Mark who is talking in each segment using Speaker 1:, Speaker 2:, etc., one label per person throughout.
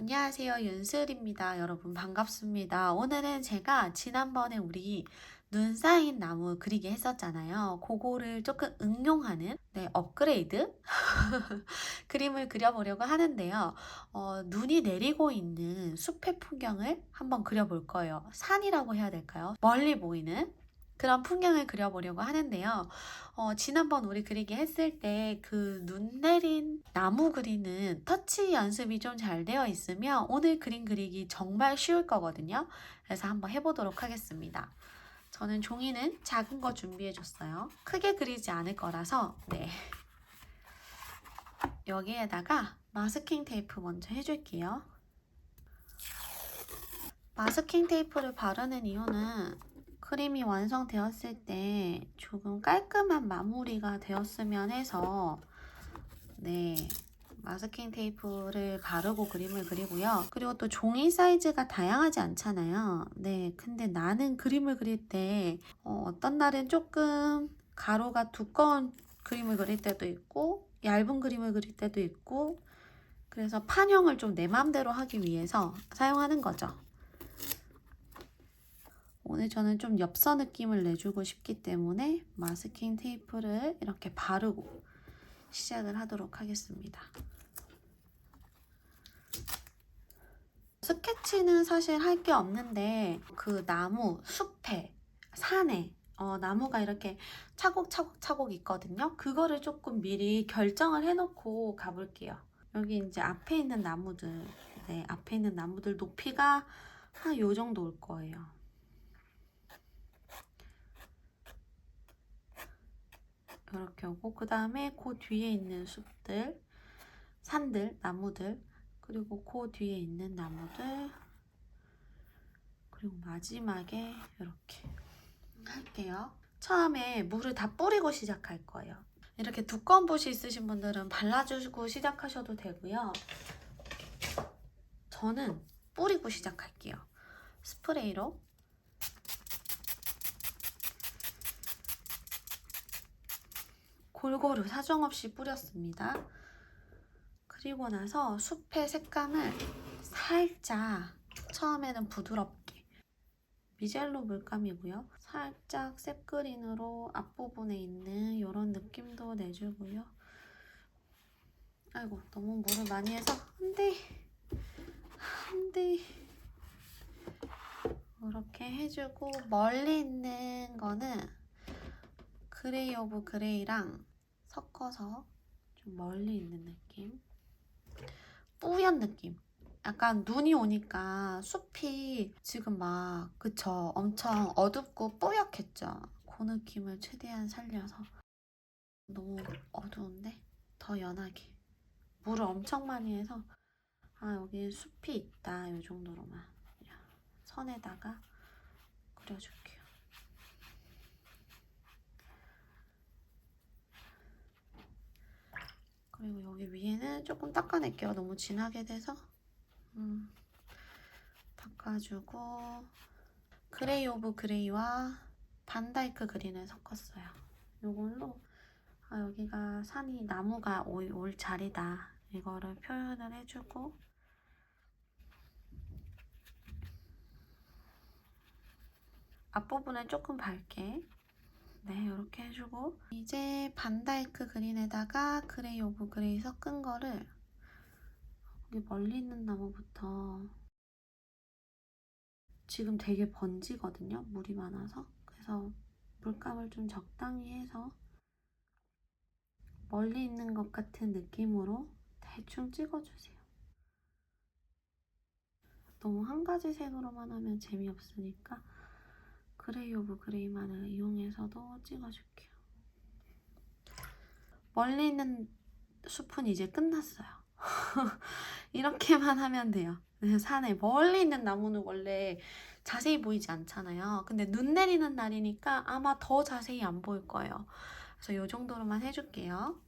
Speaker 1: 안녕하세요. 윤슬입니다. 여러분 반갑습니다. 오늘은 제가 지난번에 우리 눈 쌓인 나무 그리기 했었잖아요. 그거를 조금 응용하는 네, 업그레이드 그림을 그려보려고 하는데요. 어, 눈이 내리고 있는 숲의 풍경을 한번 그려볼 거예요. 산이라고 해야 될까요? 멀리 보이는 그런 풍경을 그려보려고 하는데요. 어, 지난번 우리 그리기 했을 때 그 눈 내린 나무 그리는 터치 연습이 좀 잘 되어 있으면 오늘 그림 그리기 정말 쉬울 거거든요. 그래서 한번 해보도록 하겠습니다. 저는 종이는 작은 거 준비해 줬어요. 크게 그리지 않을 거라서 네. 여기에다가 마스킹 테이프 먼저 해줄게요. 마스킹 테이프를 바르는 이유는 그림이 완성되었을 때 조금 깔끔한 마무리가 되었으면 해서 네 마스킹 테이프를 바르고 그림을 그리고요. 그리고 또 종이 사이즈가 다양하지 않잖아요. 네 근데 나는 그림을 그릴 때 어, 어떤 날은 조금 가로가 두꺼운 그림을 그릴 때도 있고 얇은 그림을 그릴 때도 있고 그래서 판형을 좀 내 마음대로 하기 위해서 사용하는 거죠. 오늘 저는 좀 엽서 느낌을 내주고 싶기 때문에 마스킹 테이프를 이렇게 바르고 시작을 하도록 하겠습니다. 스케치는 사실 할 게 없는데 그 나무, 숲에, 산에 어, 나무가 이렇게 차곡차곡차곡 있거든요. 그거를 조금 미리 결정을 해놓고 가볼게요. 여기 이제 앞에 있는 나무들, 네, 앞에 있는 나무들 높이가 한 요 정도 올 거예요. 이렇게 오고 그 다음에 그 뒤에 있는 숲들, 산들, 나무들 그리고 그 뒤에 있는 나무들 그리고 마지막에 이렇게 할게요. 처음에 물을 다 뿌리고 시작할 거예요. 이렇게 두꺼운 붓이 있으신 분들은 발라주고 시작하셔도 되고요. 저는 뿌리고 시작할게요. 스프레이로 골고루 사정없이 뿌렸습니다. 그리고 나서 숲의 색감을 살짝 처음에는 부드럽게 미젤로 물감이고요. 살짝 셉그린으로 앞부분에 있는 이런 느낌도 내주고요. 아이고 너무 물을 많이 해서 안돼 안돼 이렇게 해주고 멀리 있는 거는 그레이 오브 그레이랑 섞어서 좀 멀리 있는 느낌? 뿌연 느낌. 약간 눈이 오니까 숲이 지금 막 그쵸? 엄청 어둡고 뿌옇겠죠? 그 느낌을 최대한 살려서. 너무 어두운데? 더 연하게. 물을 엄청 많이 해서 아 여기 숲이 있다. 이 정도로만 선에다가 그려줄게요 그리고 여기 위에는 조금 닦아낼게요. 너무 진하게 돼서. 음, 닦아주고 그레이 오브 그레이와 반다이크 그린을 섞었어요. 이걸로 아, 여기가 산이 나무가 올, 올 자리다. 이거를 표현을 해주고 앞부분은 조금 밝게 네, 이렇게 해주고 이제 반다이크 그린에다가 그레이 오브 그레이 섞은 거를 여기 멀리 있는 나무부터 지금 되게 번지거든요. 물이 많아서. 그래서 물감을 좀 적당히 해서 멀리 있는 것 같은 느낌으로 대충 찍어주세요. 너무 한 가지 색으로만 하면 재미없으니까 그레이 오브 그레이만을 이용해서도 찍어줄게요. 멀리 있는 숲은 이제 끝났어요. 이렇게만 하면 돼요. 산에 멀리 있는 나무는 원래 자세히 보이지 않잖아요. 근데 눈 내리는 날이니까 아마 더 자세히 안 보일 거예요. 그래서 이 정도로만 해줄게요.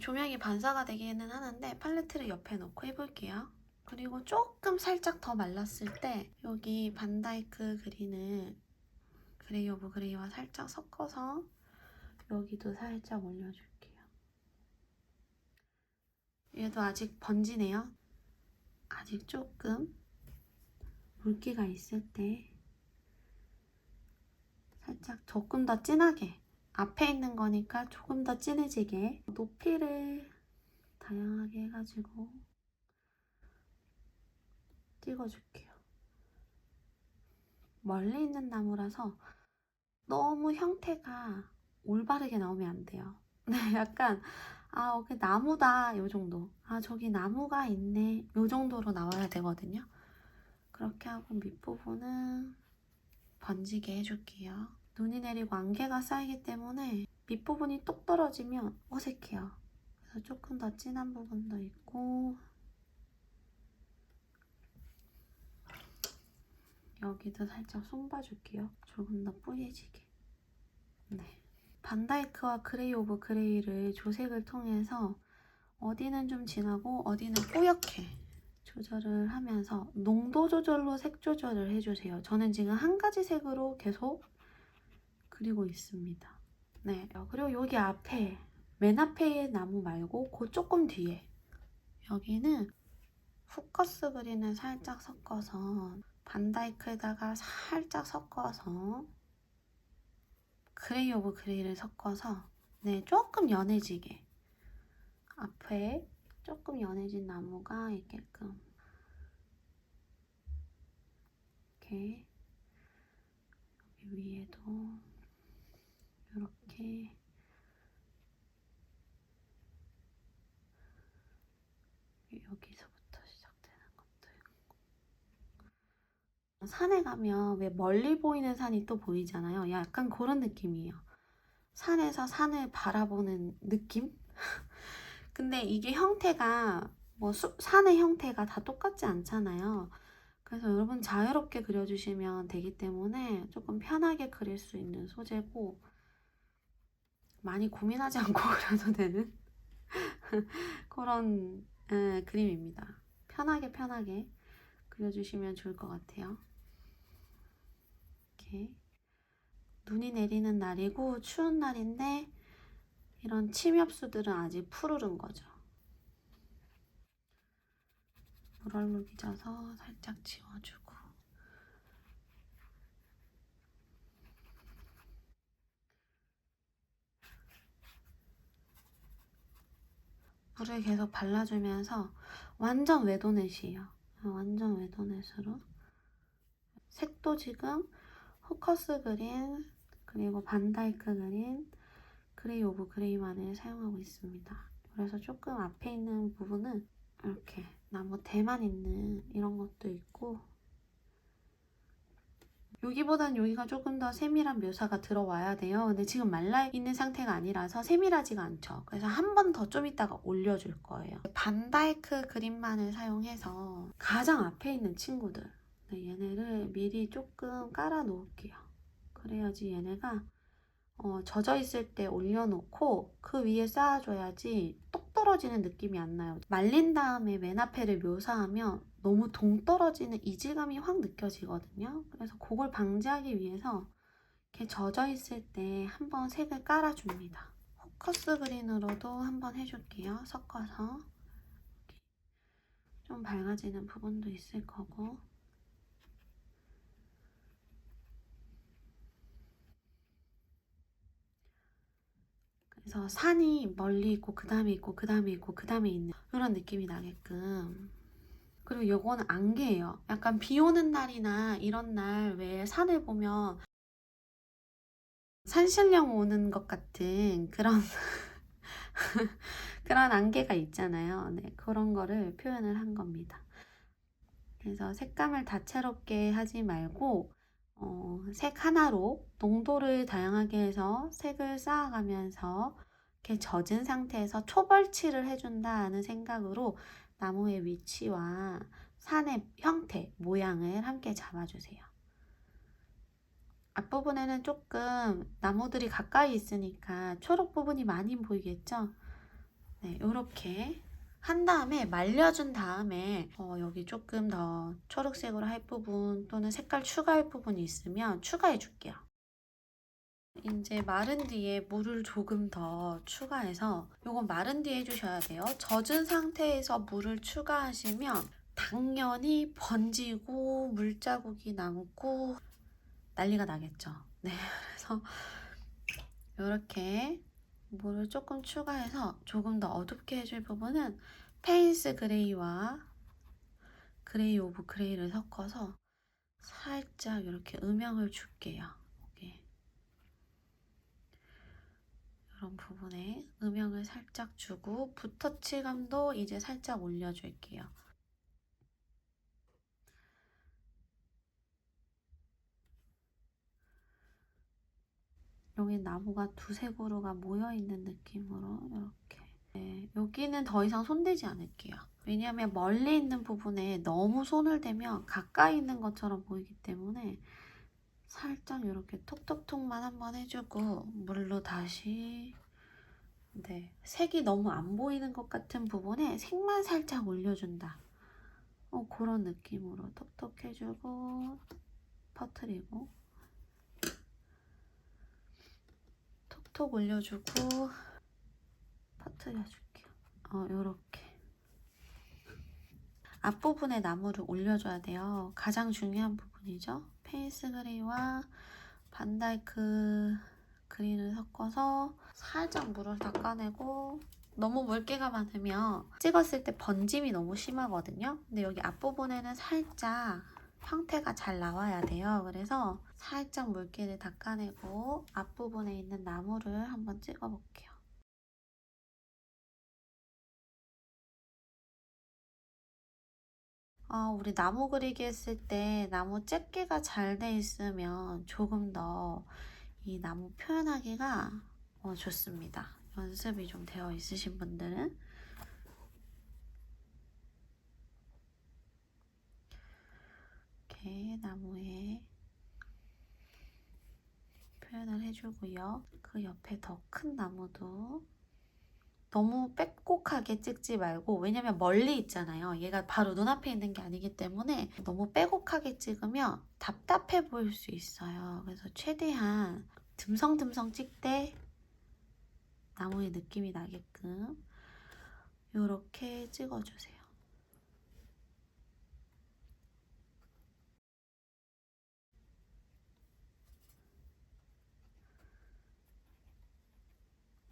Speaker 1: 조명이 반사가 되기는 하는데 팔레트를 옆에 놓고 해볼게요. 그리고 조금 살짝 더 말랐을 때 여기 반다이크 그린을 그레이 오 브 그레이와 살짝 섞어서 여기도 살짝 올려줄게요. 얘도 아직 번지네요. 아직 조금 물기가 있을 때 살짝 조금 더 진하게 앞에 있는 거니까 조금 더 진해지게 높이를 다양하게 해가지고 찍어줄게요. 멀리 있는 나무라서 너무 형태가 올바르게 나오면 안 돼요. 네, 약간 아, 여기 나무다 요 정도. 아, 저기 나무가 있네 요 정도로 나와야 되거든요. 그렇게 하고 밑부분은 번지게 해줄게요. 눈이 내리고 안개가 쌓이기 때문에 밑부분이 똑 떨어지면 어색해요. 그래서 조금 더 진한 부분도 있고 여기도 살짝 손봐줄게요. 조금 더 뿌얘지게. 네. 반다이크와 그레이 오브 그레이를 조색을 통해서 어디는 좀 진하고 어디는 뿌옇게 조절을 하면서 농도 조절로 색 조절을 해주세요. 저는 지금 한 가지 색으로 계속 그리고 있습니다. 네, 그리고 여기 앞에 맨 앞에 나무 말고 그 조금 뒤에 여기는 포커스 그린을 살짝 섞어서 반다이크에다가 살짝 섞어서 그레이 오브 그레이를 섞어서 네 조금 연해지게. 앞에 조금 연해진 나무가 있게끔 이렇게 여기 위에도 이렇게 여기서부터 시작되는 것들 산에 가면 왜 멀리 보이는 산이 또 보이잖아요. 약간 그런 느낌이에요. 산에서 산을 바라보는 느낌? 근데 이게 형태가 뭐 수, 산의 형태가 다 똑같지 않잖아요. 그래서 여러분 자유롭게 그려주시면 되기 때문에 조금 편하게 그릴 수 있는 소재고 많이 고민하지 않고 그려도 되는 그런 에, 그림입니다. 편하게 편하게 그려주시면 좋을 것 같아요. 이렇게 눈이 내리는 날이고 추운 날인데 이런 침엽수들은 아직 푸르른 거죠. 물얼룩이 져서 살짝 지워주고 물을 계속 발라주면서 완전 웨도넷이에요. 완전 웨도넷으로 색도 지금 포커스 그린 그리고 반다이크 그린 그레이 오브 그레이만을 사용하고 있습니다. 그래서 조금 앞에 있는 부분은 이렇게 나무 대만 있는 이런 것도 있고 여기보단 여기가 조금 더 세밀한 묘사가 들어와야 돼요. 근데 지금 말라 있는 상태가 아니라서 세밀하지가 않죠. 그래서 한 번 더좀 이따가 올려줄 거예요. 반다이크 그림만을 사용해서 가장 앞에 있는 친구들 네, 얘네를 미리 조금 깔아 놓을게요. 그래야지 얘네가 어, 젖어 있을 때 올려놓고 그 위에 쌓아줘야지 똑 떨어지는 느낌이 안 나요. 말린 다음에 맨 앞에를 묘사하면 너무 동 떨어지는 이질감이 확 느껴지거든요. 그래서 그걸 방지하기 위해서 이렇게 젖어 있을 때 한번 색을 깔아줍니다. 포커스 그린으로도 한번 해줄게요. 섞어서 좀 밝아지는 부분도 있을 거고 그래서 산이 멀리 있고 그 다음에 있고 그 다음에 있고 그 다음에 있는 그런 느낌이 나게끔. 그리고 요거는 안개예요. 약간 비 오는 날이나 이런 날 왜 산을 보면 산신령 오는 것 같은 그런 그런 안개가 있잖아요. 네, 그런 거를 표현을 한 겁니다. 그래서 색감을 다채롭게 하지 말고 어, 색 하나로 농도를 다양하게 해서 색을 쌓아가면서 이렇게 젖은 상태에서 초벌칠을 해준다는 생각으로 나무의 위치와 산의 형태, 모양을 함께 잡아주세요. 앞부분에는 조금 나무들이 가까이 있으니까 초록 부분이 많이 보이겠죠? 네, 이렇게 한 다음에 말려준 다음에 어, 여기 조금 더 초록색으로 할 부분 또는 색깔 추가할 부분이 있으면 추가해 줄게요. 이제 마른 뒤에 물을 조금 더 추가해서 이건 마른 뒤에 해주셔야 돼요. 젖은 상태에서 물을 추가하시면 당연히 번지고 물자국이 남고 난리가 나겠죠. 네, 그래서 이렇게 물을 조금 추가해서 조금 더 어둡게 해줄 부분은 페인스 그레이와 그레이 오브 그레이를 섞어서 살짝 이렇게 음영을 줄게요. 여기. 이런 부분에 음영을 살짝 주고 붓터치감도 이제 살짝 올려줄게요. 여기 나무가 두세 그루가 모여있는 느낌으로 이렇게 네, 여기는 더 이상 손대지 않을게요. 왜냐하면 멀리 있는 부분에 너무 손을 대면 가까이 있는 것처럼 보이기 때문에 살짝 이렇게 톡톡톡만 한번 해주고 물로 다시 네 색이 너무 안 보이는 것 같은 부분에 색만 살짝 올려준다. 어, 그런 느낌으로 톡톡 해주고 퍼트리고 톡톡 올려주고 퍼트려줄게요. 어, 요렇게. 앞부분에 나무를 올려줘야 돼요. 가장 중요한 부분이죠. 페이스 그레이와 반다이크 그린을 섞어서 살짝 물을 닦아내고 너무 물기가 많으면 찍었을 때 번짐이 너무 심하거든요. 근데 여기 앞부분에는 살짝 형태가 잘 나와야 돼요. 그래서 살짝 물기를 닦아내고 앞부분에 있는 나무를 한번 찍어볼게요. 어, 우리 나무 그리기 했을 때 나무 째끼가 잘 돼 있으면 조금 더 이 나무 표현하기가 어, 좋습니다. 연습이 좀 되어 있으신 분들은 이렇게 나무에 표현을 해주고요. 그 옆에 더 큰 나무도 너무 빼곡하게 찍지 말고 왜냐면 멀리 있잖아요. 얘가 바로 눈앞에 있는 게 아니기 때문에 너무 빼곡하게 찍으면 답답해 보일 수 있어요. 그래서 최대한 듬성듬성 찍되 나무의 느낌이 나게끔 이렇게 찍어주세요.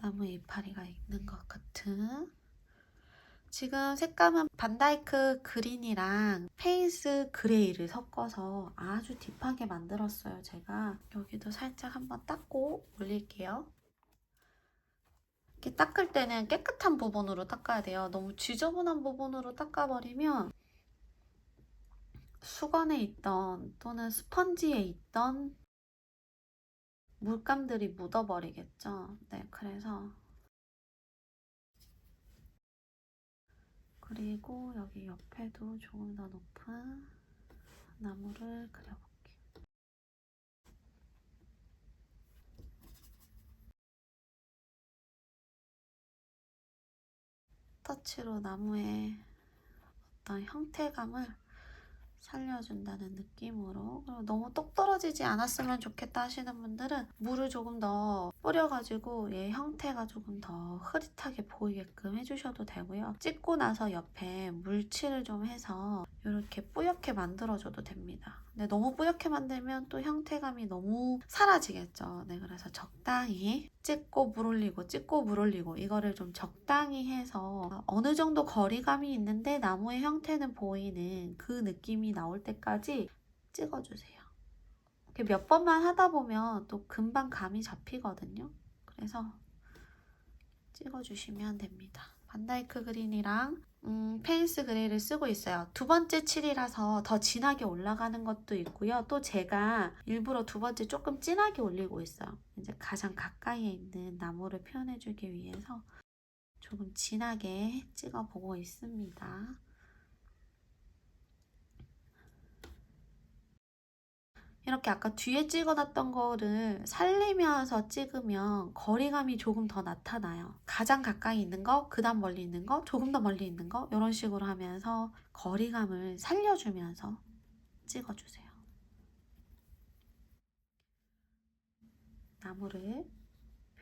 Speaker 1: 나무 이파리가 있는 것 같은? 지금 색감은 반다이크 그린이랑 페인스 그레이를 섞어서 아주 딥하게 만들었어요 제가. 여기도 살짝 한번 닦고 올릴게요. 이렇게 닦을 때는 깨끗한 부분으로 닦아야 돼요. 너무 지저분한 부분으로 닦아버리면 수건에 있던 또는 스펀지에 있던 물감들이 묻어버리겠죠. 네, 그래서 그리고 여기 옆에도 조금 더 높은 나무를 그려볼게요. 터치로 나무의 어떤 형태감을 살려준다는 느낌으로 그리고 너무 똑 떨어지지 않았으면 좋겠다 하시는 분들은 물을 조금 더 뿌려가지고 얘 형태가 조금 더 흐릿하게 보이게끔 해주셔도 되고요. 찍고 나서 옆에 물칠을 좀 해서 이렇게 뿌옇게 만들어줘도 됩니다. 근데 너무 뿌옇게 만들면 또 형태감이 너무 사라지겠죠. 네, 그래서 적당히 찍고 물 올리고 찍고 물 올리고 이거를 좀 적당히 해서 어느 정도 거리감이 있는데 나무의 형태는 보이는 그 느낌이 나올 때까지 찍어주세요. 몇 번만 하다 보면 또 금방 감이 잡히거든요. 그래서 찍어주시면 됩니다. 반다이크 그린이랑 음, 페인스 그레이를 쓰고 있어요. 두 번째 칠이라서 더 진하게 올라가는 것도 있고요. 또 제가 일부러 두 번째 조금 진하게 올리고 있어요. 이제 가장 가까이에 있는 나무를 표현해주기 위해서 조금 진하게 찍어보고 있습니다. 이렇게 아까 뒤에 찍어놨던 거를 살리면서 찍으면 거리감이 조금 더 나타나요. 가장 가까이 있는 거, 그 다음 멀리 있는 거, 조금 더 멀리 있는 거 이런 식으로 하면서 거리감을 살려주면서 찍어주세요. 나무를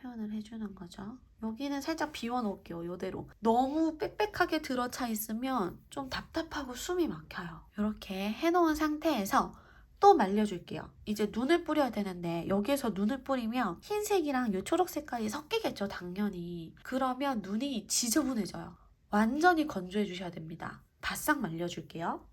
Speaker 1: 표현을 해주는 거죠. 여기는 살짝 비워놓을게요. 이대로. 너무 빽빽하게 들어차 있으면 좀 답답하고 숨이 막혀요. 이렇게 해놓은 상태에서 또 말려줄게요. 이제 눈을 뿌려야 되는데 여기에서 눈을 뿌리면 흰색이랑 이 초록 색깔이 섞이겠죠, 당연히. 그러면 눈이 지저분해져요. 완전히 건조해 주셔야 됩니다. 바싹 말려줄게요.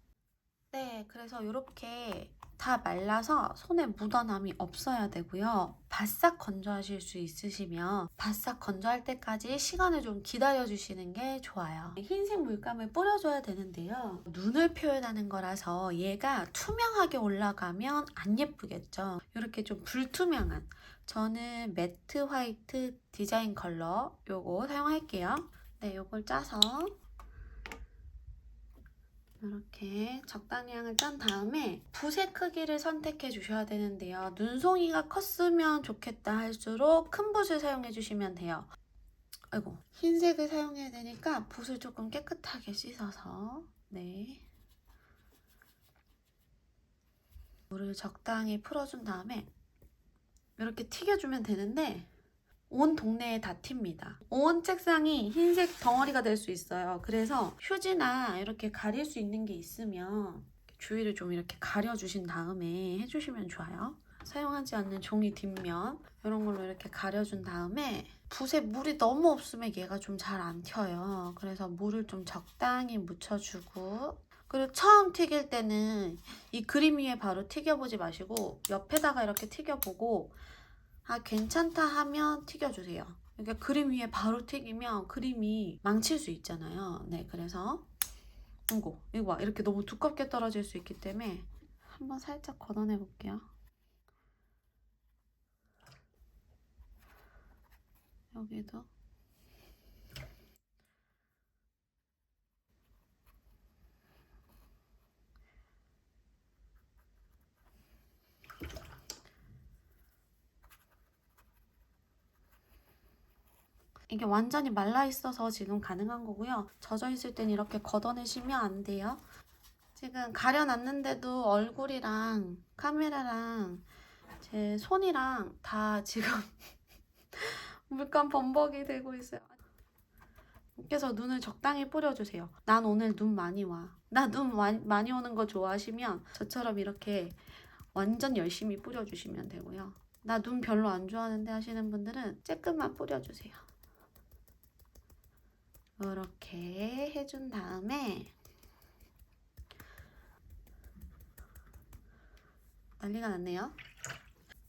Speaker 1: 네, 그래서 이렇게 다 말라서 손에 묻어남이 없어야 되고요. 바싹 건조하실 수 있으시면 바싹 건조할 때까지 시간을 좀 기다려 주시는 게 좋아요. 흰색 물감을 뿌려줘야 되는데요. 눈을 표현하는 거라서 얘가 투명하게 올라가면 안 예쁘겠죠. 이렇게 좀 불투명한 저는 매트 화이트 디자인 컬러 요거 사용할게요. 네, 요걸 짜서 이렇게 적당히 양을 짠 다음에 붓의 크기를 선택해 주셔야 되는데요. 눈송이가 컸으면 좋겠다 할수록 큰 붓을 사용해 주시면 돼요. 아이고 흰색을 사용해야 되니까 붓을 조금 깨끗하게 씻어서 네 물을 적당히 풀어준 다음에 이렇게 튀겨주면 되는데 온 동네에 다 튑니다. 온 책상이 흰색 덩어리가 될 수 있어요. 그래서 휴지나 이렇게 가릴 수 있는 게 있으면 주위를 좀 이렇게 가려주신 다음에 해주시면 좋아요. 사용하지 않는 종이 뒷면 이런 걸로 이렇게 가려준 다음에 붓에 물이 너무 없으면 얘가 좀 잘 안 튀어요. 그래서 물을 좀 적당히 묻혀주고 그리고 처음 튀길 때는 이 그림 위에 바로 튀겨보지 마시고 옆에다가 이렇게 튀겨보고 아 괜찮다 하면 튀겨주세요. 그러니까 그림 위에 바로 튀기면 그림이 망칠 수 있잖아요. 네, 그래서 이거 이거 봐 이렇게 너무 두껍게 떨어질 수 있기 때문에 한번 살짝 걷어내 볼게요. 여기도 이게 완전히 말라 있어서 지금 가능한 거고요. 젖어 있을 땐 이렇게 걷어내시면 안 돼요. 지금 가려놨는데도 얼굴이랑 카메라랑 제 손이랑 다 지금 물감 범벅이 되고 있어요. 그래서 눈을 적당히 뿌려주세요. 난 오늘 눈 많이 와. 나 눈 많이 오는 거 좋아하시면 저처럼 이렇게 완전 열심히 뿌려주시면 되고요. 나 눈 별로 안 좋아하는데 하시는 분들은 조금만 뿌려주세요. 이렇게 해준 다음에 난리가 났네요.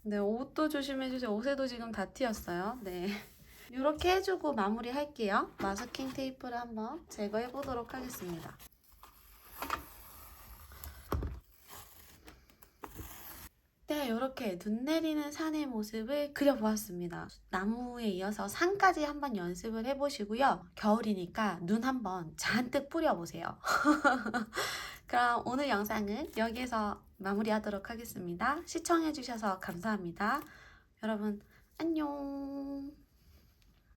Speaker 1: 네, 옷도 조심해주세요. 옷에도 지금 다 튀었어요. 네. 이렇게 해주고 마무리 할게요. 마스킹 테이프를 한번 제거해 보도록 하겠습니다. 이렇게 눈 내리는 산의 모습을 그려보았습니다. 나무에 이어서 산까지 한번 연습을 해보시고요. 겨울이니까 눈 한번 잔뜩 뿌려보세요. 그럼 오늘 영상은 여기에서 마무리하도록 하겠습니다. 시청해주셔서 감사합니다. 여러분, 안녕.